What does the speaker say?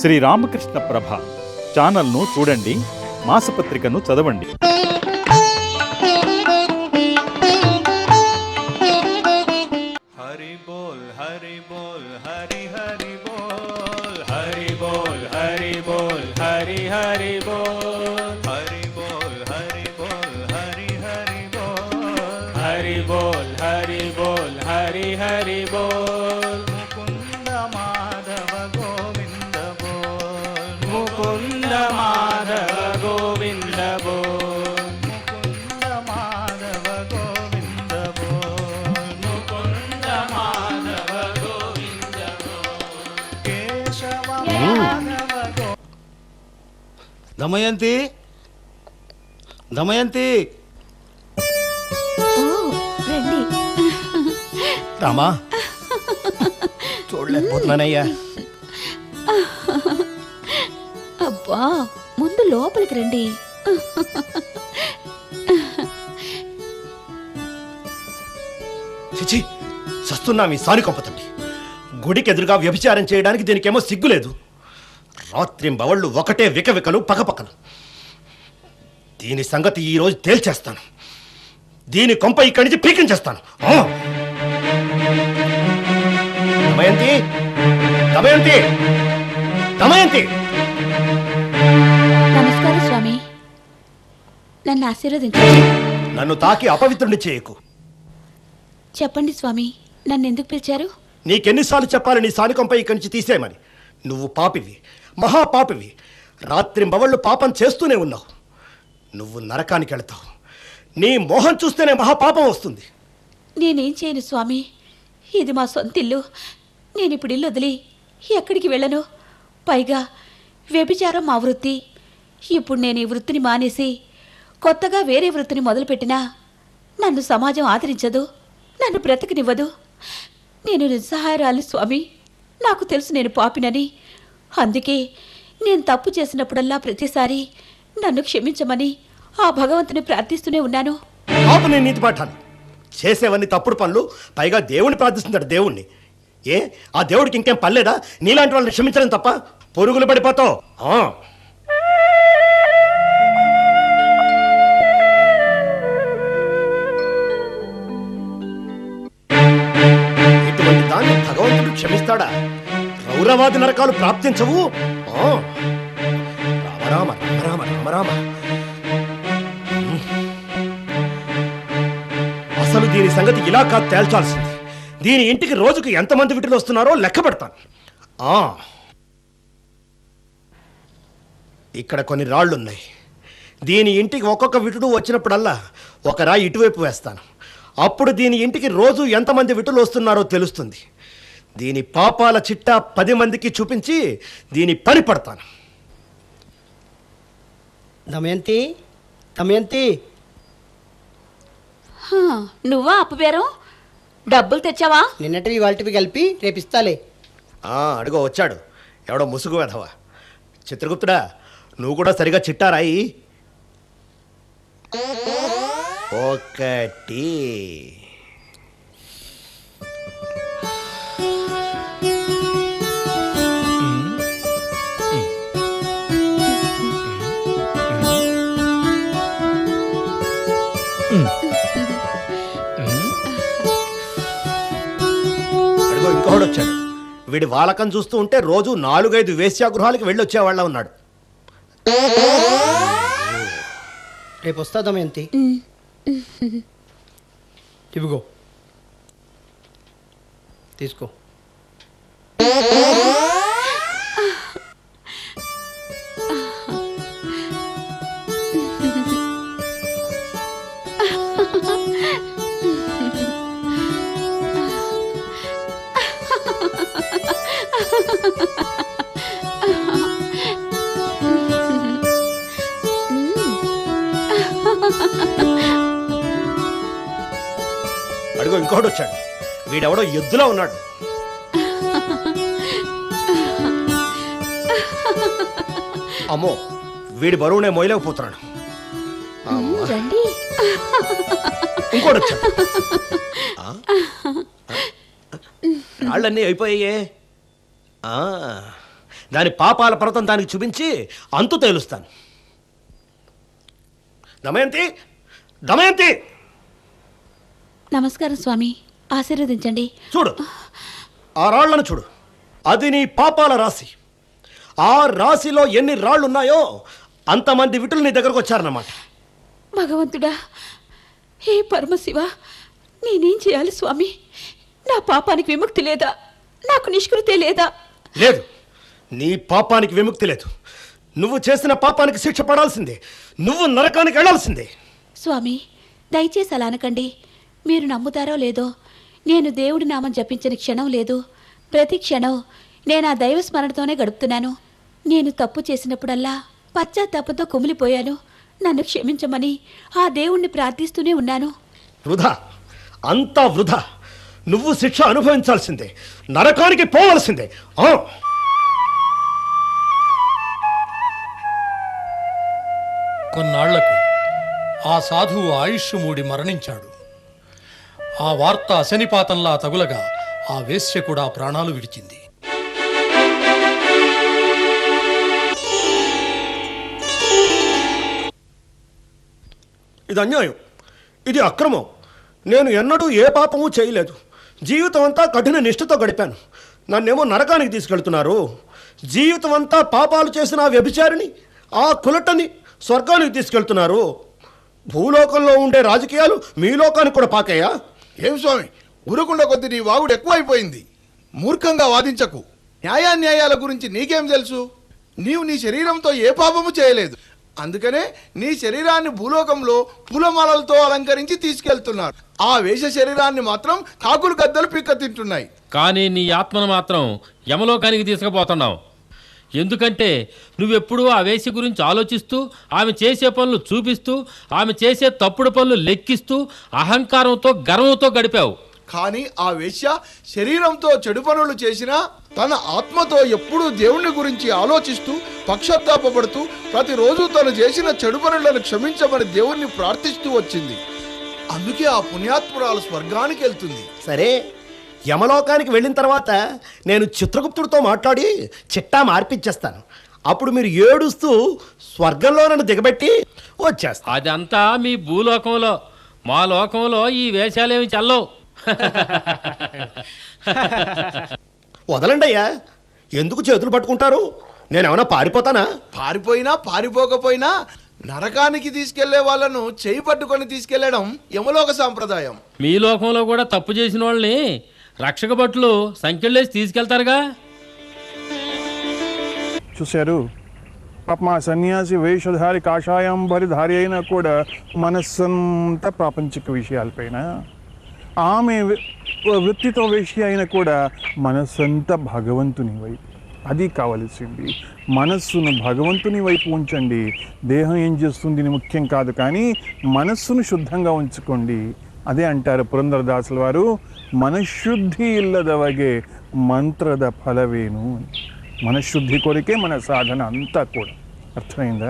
శ్రీ రామకృష్ణ ప్రభ ఛానల్ను చూడండి మాసపత్రికను చదవండి హరి బోల్ హరి బోల్ హరి హరి బోల్ హరి బోల్ హరి బోల్ హరి హరి బోల్ హరి హరి బోల్ హరి హరి బోల్ హరి బోల్ హరి బోల్ హరి హరి బోల్ దమయంతి దమయంతి రామా చూడలేకపోతున్నానయ్యా అబ్బా ముందు లోపలికి రండి. చిచి చస్తున్నా మీ సాని కొంపతండి గుడికి ఎదురుగా వ్యభిచారం చేయడానికి దీనికేమో సిగ్గులేదు రాత్రి బవళ్ళు ఒకటే వికవికలు పకపకలు దీని సంగతి ఈ రోజు తేల్చేస్తాను. దీని కొంప ఇక్కడి నుంచి పీకించేస్తాను. దమయంతి దమయంతి దమయంతి! నన్ను ఆశీర్వదించండి. నన్ను తాకి అపవిత్రుని చేయకు. చెప్పండి స్వామి నన్ను ఎందుకు పిలిచారు? నీకెన్నిసార్లు చెప్పాలి నీ సానికంపై ఇక్కడి నుంచి తీసేయమని. నువ్వు పాపివి మహాపాపివి. రాత్రి మవళ్ళు పాపం చేస్తూనే ఉన్నావు. నువ్వు నరకానికి వెళతావు. నీ మోహం చూస్తేనే మహాపాపం వస్తుంది. నేనేం చేయను స్వామి ఇది మా సొంత ఇల్లు. నేను ఇప్పుడు ఇల్లు వదిలి ఎక్కడికి వెళ్ళను? పైగా వ్యభిచారం మా వృత్తి. ఇప్పుడు నేను ఈ వృత్తిని మానేసి కొత్తగా వేరే వృత్తిని మొదలుపెట్టినా నన్ను సమాజం ఆదరించదు నన్ను బ్రతకనివ్వదు. నేను నిస్సహాయరాలి స్వామి. నాకు తెలుసు నేను పాపినని. అందుకే నేను తప్పు చేసినప్పుడల్లా ప్రతిసారి నన్ను క్షమించమని ఆ భగవంతుని ప్రార్థిస్తూనే ఉన్నాను. పాప నేను నీతి పాఠాలు. చేసేవన్నీ తప్పుడు పనులు పైగా దేవుణ్ణి ప్రార్థిస్తున్నాడు దేవుణ్ణి. ఏ? ఆ దేవుడికి ఇంకేం పర్లేదా నీలాంటి వాళ్ళని క్షమించడం తప్ప? పొరుగులు పడిపోతావు. క్షమిస్తాడా? రౌరవాది నరకాలు ప్రాప్తించవు? ఆ. రామ రామ రామ రామ అసలు దీని సంగతి ఇలా కాదు తేల్చాల్సింది. దీని ఇంటికి రోజుకు ఎంతమంది విటులు వస్తున్నారో లెక్క పెడతాను. ఇక్కడ కొన్ని రాళ్ళు ఉన్నాయి దీని ఇంటికి ఒక్కొక్క విటుడు వచ్చినప్పుడల్లా ఒక రాయి ఇటువైపు వేస్తాను. అప్పుడు దీని ఇంటికి రోజు ఎంతమంది విటులు వస్తున్నారో తెలుస్తుంది. దీని పాపాల చిట్టా పది మందికి చూపించి దీని పని పడతాను. దమయంతి దమయంతి హా, నువ్వా అప్పబేరం డబ్బులు తెచ్చావా? నిన్నటివి వాళ్ళటివి కలిపి రేపిస్తాలే ఆ, అడుగో వచ్చాడు. ఎవడో ముసుగు వెధవా. చిత్రగుప్తుడా నువ్వు కూడా సరిగా చిట్టారాయి ఒకటి. అడుగో వీడి వాలకం చూస్తూ ఉంటే రోజు నాలుగైదు వేశ్యాగృహాలకు వెళ్ళి వచ్చేవాళ్ళ ఉన్నాడు. రేపు వస్తా దమయంతి ఇవిగో. తీసుకో. అడుగో ఇంకొకడు వచ్చాడు. వీడెవడో ఎద్దులో ఉన్నాడు. అమ్మో వీడి బరువునే మోయలేకపోతున్నాడు అమ్మా. రండి ఇంకోటి వచ్చాడు? రాళ్ళన్నీ అయిపోయాయే. ఆ, దాని పాపాల పర్వతం దానికి చూపించి అంతు తేలుస్తాను. దమయంతి దమయంతి! నమస్కారం స్వామి. ఆశీర్వదించండి. చూడు. ఆ రాళ్ళను చూడు. అది నీ పాపాల రాశి. ఆ రాశిలో ఎన్ని రాళ్ళు ఉన్నాయో అంతమంది విటులు నీ దగ్గరకు వచ్చారన్నమాట. భగవంతుడా హే పరమశివ నేనేం చేయాలి స్వామి? నా పాపానికి విముక్తి లేదా? నాకు నిష్కృతే లేదా? లేదు. నీ పాపానికి విముక్తి లేదు. నువ్వు చేసిన పాపానికి శిక్ష పడాల్సిందే. నువ్వు నరకానికి వెళ్ళాల్సిందే. స్వామి దయచేసి అలా అనకండి. మీరు నమ్ముతారో లేదో నేను దేవుడి నామం జపించిన క్షణం లేదు. ప్రతి క్షణం నేను ఆ దైవ స్మరణతోనే గడుపుతున్నాను. నేను తప్పు చేసినప్పుడల్లా పశ్చాత్తాపంతో కుమిలిపోయాను. నన్ను క్షమించమని ఆ దేవుణ్ణి ప్రార్థిస్తూనే ఉన్నాను. వృధా. అంతా వృధా. నువ్వు శిక్ష అనుభవించాల్సిందే. నరకానికి పోవలసిందే. ఆ! కొన్నాళ్ళకు ఆ సాధువు ఆయుష్ మూడి మరణించాడు. ఆ వార్త శనిపాతంలా తగులగా ఆ వేశ్య కూడా ప్రాణాలు విడిచింది. ఇది అన్యాయం. ఇది అక్రమం. నేను ఎన్నడూ ఏ పాపము చేయలేదు. జీవితం అంతా కఠిన నిష్ఠతో గడిపాను. నన్నేమో నరకానికి తీసుకెళ్తున్నారు. జీవితం అంతా పాపాలు చేసిన ఆ వ్యభిచారిని ఆ కులటని స్వర్గానికి తీసుకెళ్తున్నారు. భూలోకంలో ఉండే రాజకీయాలు మీ లోకానికి కూడా పాకయ్యా? ఏం స్వామి? ఊరకుండా కొద్ది నీ వాగుడు ఎక్కువైపోయింది. మూర్ఖంగా వాదించకు. న్యాయాన్యాయాల గురించి నీకేం తెలుసు? నీవు నీ శరీరంతో ఏ పాపము చేయలేదు. అందుకనే నీ శరీరాన్ని భూలోకంలో పూలమాలలతో అలంకరించి తీసుకెళ్తున్నారు. ఆ వేష శరీరాన్ని మాత్రం కాకులు గద్దలు పిక్క తింటున్నాయి. కానీ నీ ఆత్మను మాత్రం యమలోకానికి తీసుకుపోతున్నావు. ఎందుకంటే నువ్వెప్పుడూ ఆ వేసి గురించి ఆలోచిస్తూ ఆమె చేసే పనులు చూపిస్తూ ఆమె చేసే తప్పుడు పనులు లెక్కిస్తూ అహంకారంతో గర్వంతో గడిపావు. కానీ ఆ వేశ్య శరీరంతో చెడు పనులు చేసినా తన ఆత్మతో ఎప్పుడూ దేవుని గురించి ఆలోచిస్తూ పక్షత్తాపడుతూ ప్రతిరోజు తను చేసిన చెడు పనులను క్షమించమని దేవుణ్ణి ప్రార్థిస్తూ వచ్చింది. అందుకే ఆ పుణ్యాత్మురాలు స్వర్గానికి వెళ్తుంది సరే యమలోకానికి వెళ్ళిన తర్వాత నేను చిత్రగుప్తుడితో మాట్లాడి చిట్టా మార్పిచ్చేస్తాను. అప్పుడు మీరు ఏడుస్తూ స్వర్గంలో నన్ను దిగబెట్టి వచ్చేస్తా అదంతా మీ భూలోకంలో. మా లోకంలో ఈ వేషాలేమి చల్లవు. వదలండి అయ్యా ఎందుకు చేతులు పట్టుకుంటారు? నేనేమన్నా పారిపోతానా? పారిపోయినా పారిపోకపోయినా నరకానికి తీసుకెళ్ళే వాళ్ళను చేయి పట్టుకొని తీసుకెళ్ళడం యమలోక సాంప్రదాయం. మీ లోకంలో కూడా తప్పు చేసిన వాళ్ళని రక్షక భట్లు సంఖ్యలేసి తీసుకెళ్తారుగా? చూశారు? పాప మా సన్యాసి వేషధారి కాషాయంబరిధారి అయినా కూడా మనస్సంతా ప్రాపంచిక విషయాలపైన. ఆమె వృత్తితో వేషి అయినా కూడా మనస్సంతా భగవంతుని వైపు. అది కావలసింది. మనస్సును భగవంతుని వైపు ఉంచండి. దేహం ఏం చేస్తుంది ముఖ్యం కాదు కానీ మనస్సును శుద్ధంగా ఉంచుకోండి. అదే అంటారు పురంధరదాసుల వారు. ಮನಃಶುದ್ಧಿ ಇಲ್ಲದವಗೆ ಮಂತ್ರದ ಫಲವೇನು? ಮನಃಶುದ್ಧಿ ಕೋರಿಕೆ ಮನ ಸಾಧನ ಅಂತ ಕೂಡ. ಅರ್ಥದಿಂದ